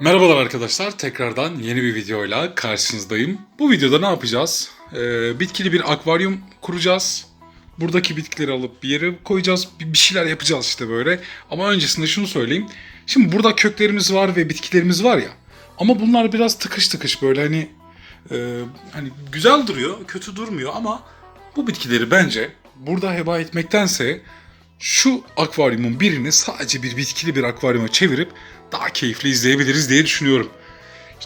Merhabalar arkadaşlar, tekrardan yeni bir videoyla karşınızdayım. Bu videoda ne yapacağız? Ee, bitkili bir akvaryum kuracağız. Buradaki bitkileri alıp bir yere koyacağız, bir şeyler yapacağız işte böyle. Ama öncesinde şunu söyleyeyim. Şimdi burada köklerimiz var ve bitkilerimiz var ya. Ama bunlar biraz tıkış tıkış böyle hani e, hani güzel duruyor, kötü durmuyor ama bu bitkileri bence burada heba etmektense şu akvaryumun birini sadece bir bitkili bir akvaryuma çevirip daha keyifli izleyebiliriz diye düşünüyorum.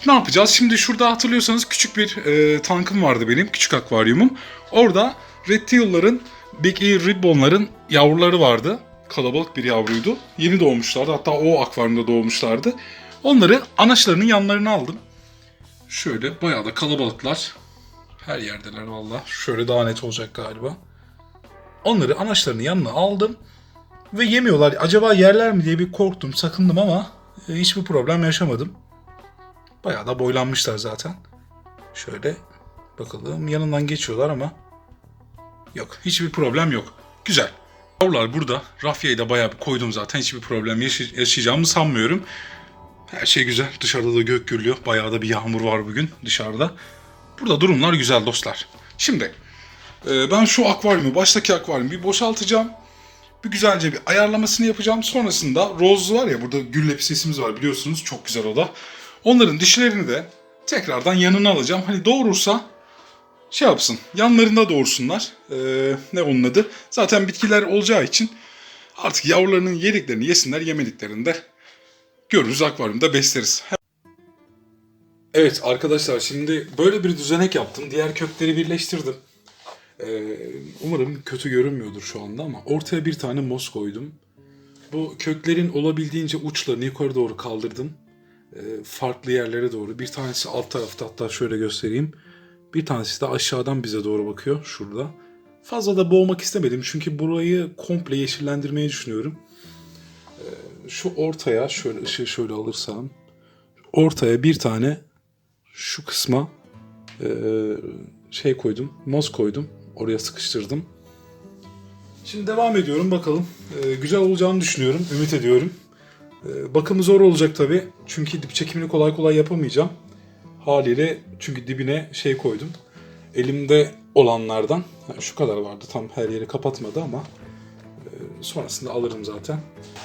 Ne yapacağız? Şimdi şurada hatırlıyorsanız küçük bir e, tankım vardı benim, küçük akvaryumum. Orada reptile'ların, Big Ear Ribbon'ların yavruları vardı. Kalabalık bir yavruydu. Yeni doğmuşlardı. Hatta o akvaryumda doğmuşlardı. Onları anaçlarının yanlarına aldım. Şöyle bayağı da kalabalıklar. Her yerdeler valla. Şöyle daha net olacak galiba. Onları anaçlarının yanına aldım. Ve yemiyorlar. Acaba yerler mi diye bir korktum, sakındım ama e, hiçbir problem yaşamadım. Bayağı da boylanmışlar zaten. Şöyle bakalım yanından geçiyorlar ama yok. Hiçbir problem yok. Güzel. Yavrular burada. Rafyayı da bayağı koydum zaten. Hiçbir problem yaşay- yaşayacağımı sanmıyorum. Her şey güzel. Dışarıda da gök gürlüyor. Bayağı da bir yağmur var bugün dışarıda. Burada durumlar güzel dostlar. Şimdi e, ben şu akvaryumu, baştaki akvaryumu bir boşaltacağım. Bir güzelce bir ayarlamasını yapacağım. Sonrasında Rose var ya burada gül lepisesimiz var biliyorsunuz. Çok güzel o da. Onların dişlerini de tekrardan yanına alacağım. Hani doğurursa şey yapsın. Yanlarında doğursunlar. Ee, ne onun adı? Zaten bitkiler olacağı için artık yavrularının yediklerini yesinler. Yemediklerini de görürüz akvaryumda besleriz. Evet arkadaşlar şimdi böyle bir düzenek yaptım. Diğer kökleri birleştirdim. Ee, umarım kötü görünmüyordur şu anda ama ortaya bir tane mos koydum. Bu köklerin olabildiğince uçlarını yukarı doğru kaldırdım. Ee, farklı yerlere doğru. Bir tanesi alt tarafta hatta şöyle göstereyim. Bir tanesi de aşağıdan bize doğru bakıyor şurada. Fazla da boğmak istemedim çünkü burayı komple yeşillendirmeyi düşünüyorum. Ee, şu ortaya şöyle ışığı şöyle alırsam ortaya bir tane şu kısma e, şey koydum, moz koydum. Oraya sıkıştırdım. Şimdi devam ediyorum bakalım. Ee, güzel olacağını düşünüyorum, ümit ediyorum. Ee, bakımı zor olacak tabii. Çünkü dip çekimini kolay kolay yapamayacağım. Haliyle çünkü dibine şey koydum. Elimde olanlardan yani şu kadar vardı. Tam her yeri kapatmadı ama e, sonrasında alırım zaten.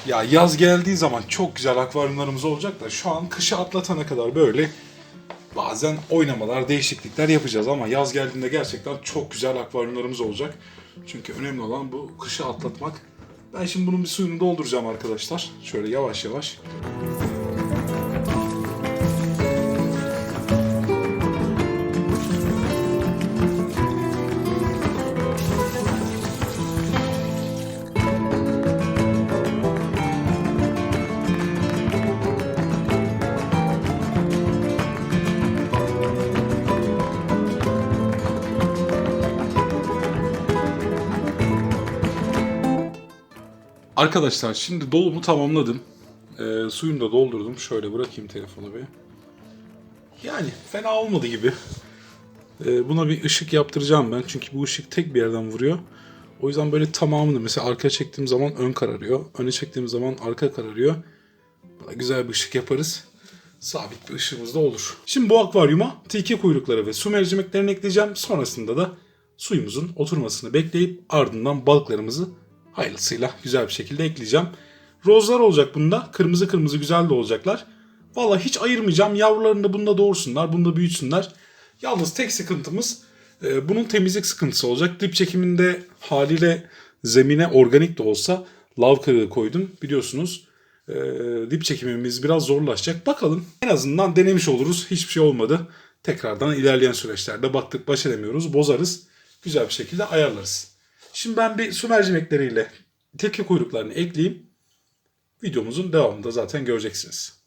Ya yaz geldiği zaman çok güzel akvaryumlarımız olacak da şu an kışı atlatana kadar böyle bazen oynamalar, değişiklikler yapacağız ama yaz geldiğinde gerçekten çok güzel akvaryumlarımız olacak. Çünkü önemli olan bu kışı atlatmak. Ben şimdi bunun bir suyunu dolduracağım arkadaşlar. Şöyle yavaş yavaş. Arkadaşlar şimdi dolumu tamamladım. Ee, suyunu da doldurdum. Şöyle bırakayım telefonu bir. Yani fena olmadı gibi. Ee, buna bir ışık yaptıracağım ben. Çünkü bu ışık tek bir yerden vuruyor. O yüzden böyle tamamını mesela arkaya çektiğim zaman ön kararıyor. Öne çektiğim zaman arka kararıyor. Buna güzel bir ışık yaparız. Sabit bir ışığımız da olur. Şimdi bu akvaryuma tilki kuyrukları ve su mercimeklerini ekleyeceğim. Sonrasında da suyumuzun oturmasını bekleyip ardından balıklarımızı hayırlısıyla güzel bir şekilde ekleyeceğim. Rozlar olacak bunda. Kırmızı kırmızı güzel de olacaklar. Valla hiç ayırmayacağım. Yavrularını da bunda doğursunlar. Bunda büyütsünler. Yalnız tek sıkıntımız e, bunun temizlik sıkıntısı olacak. Dip çekiminde haliyle zemine organik de olsa lav kırığı koydum. Biliyorsunuz e, dip çekimimiz biraz zorlaşacak. Bakalım en azından denemiş oluruz. Hiçbir şey olmadı. Tekrardan ilerleyen süreçlerde baktık baş edemiyoruz. Bozarız. Güzel bir şekilde ayarlarız. Şimdi ben bir su mercimekleriyle tilki kuyruklarını ekleyeyim. Videomuzun devamında zaten göreceksiniz.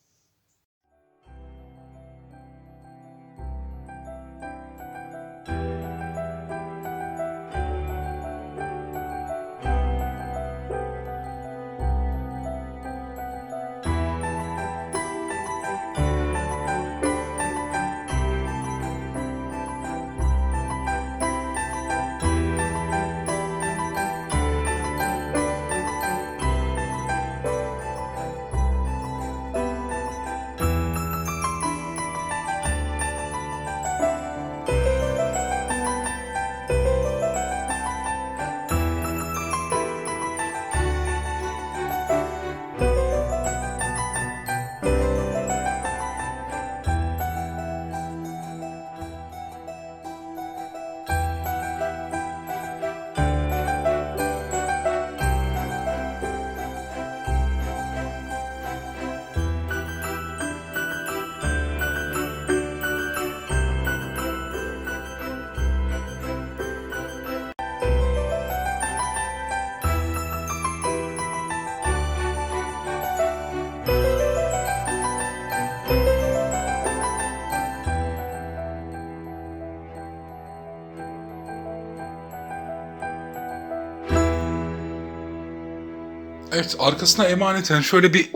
Evet arkasına emaneten şöyle bir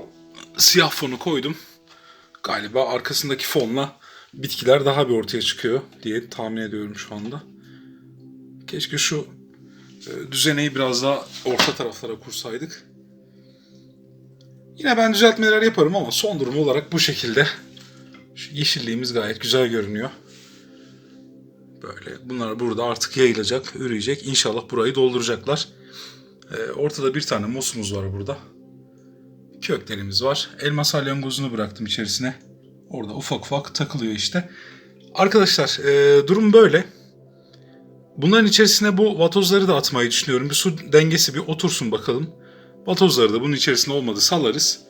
siyah fonu koydum. Galiba arkasındaki fonla bitkiler daha bir ortaya çıkıyor diye tahmin ediyorum şu anda. Keşke şu e, düzeneyi biraz daha orta taraflara kursaydık. Yine ben düzeltmeler yaparım ama son durum olarak bu şekilde. Şu yeşilliğimiz gayet güzel görünüyor. Böyle bunlar burada artık yayılacak, üreyecek. İnşallah burayı dolduracaklar. Ee, ortada bir tane mosumuz var burada. Köklerimiz var. Elma salyangozunu bıraktım içerisine. Orada ufak ufak takılıyor işte. Arkadaşlar e, durum böyle. Bunların içerisine bu vatozları da atmayı düşünüyorum. Bir su dengesi bir otursun bakalım. Vatozları da bunun içerisinde olmadı salarız.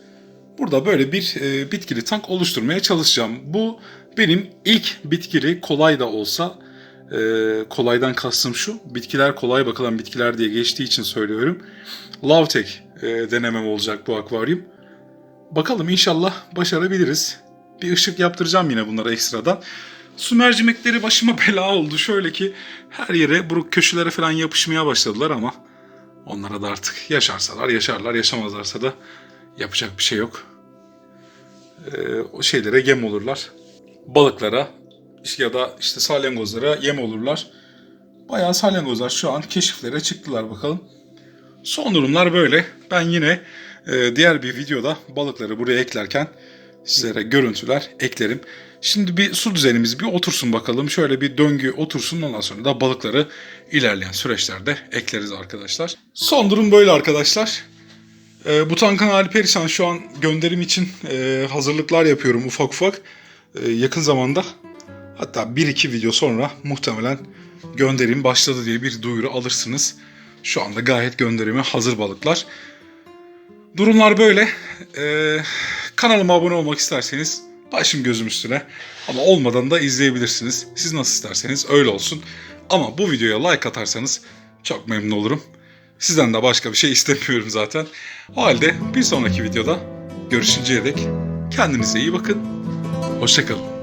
Burada böyle bir e, bitkili tank oluşturmaya çalışacağım. Bu benim ilk bitkili kolay da olsa e, kolaydan kastım şu. Bitkiler kolay bakılan bitkiler diye geçtiği için söylüyorum. Lavtek e, denemem olacak bu akvaryum. Bakalım inşallah başarabiliriz. Bir ışık yaptıracağım yine bunlara ekstradan. Su mercimekleri başıma bela oldu. Şöyle ki her yere bu köşelere falan yapışmaya başladılar ama onlara da artık yaşarsalar yaşarlar yaşamazlarsa da yapacak bir şey yok. Ee, o şeylere yem olurlar. Balıklara ya da işte salyangozlara yem olurlar. Bayağı salyangozlar şu an keşiflere çıktılar bakalım. Son durumlar böyle. Ben yine e, diğer bir videoda balıkları buraya eklerken sizlere görüntüler eklerim. Şimdi bir su düzenimiz bir otursun bakalım. Şöyle bir döngü otursun ondan sonra da balıkları ilerleyen süreçlerde ekleriz arkadaşlar. Son durum böyle arkadaşlar. E, bu tankın hali perişan. Şu an gönderim için e, hazırlıklar yapıyorum ufak ufak. E, yakın zamanda hatta 1-2 video sonra muhtemelen gönderim başladı diye bir duyuru alırsınız. Şu anda gayet gönderime hazır balıklar. Durumlar böyle. Ee, kanalıma abone olmak isterseniz başım gözüm üstüne. Ama olmadan da izleyebilirsiniz. Siz nasıl isterseniz öyle olsun. Ama bu videoya like atarsanız çok memnun olurum. Sizden de başka bir şey istemiyorum zaten. O halde bir sonraki videoda görüşünceye dek kendinize iyi bakın. Hoşçakalın.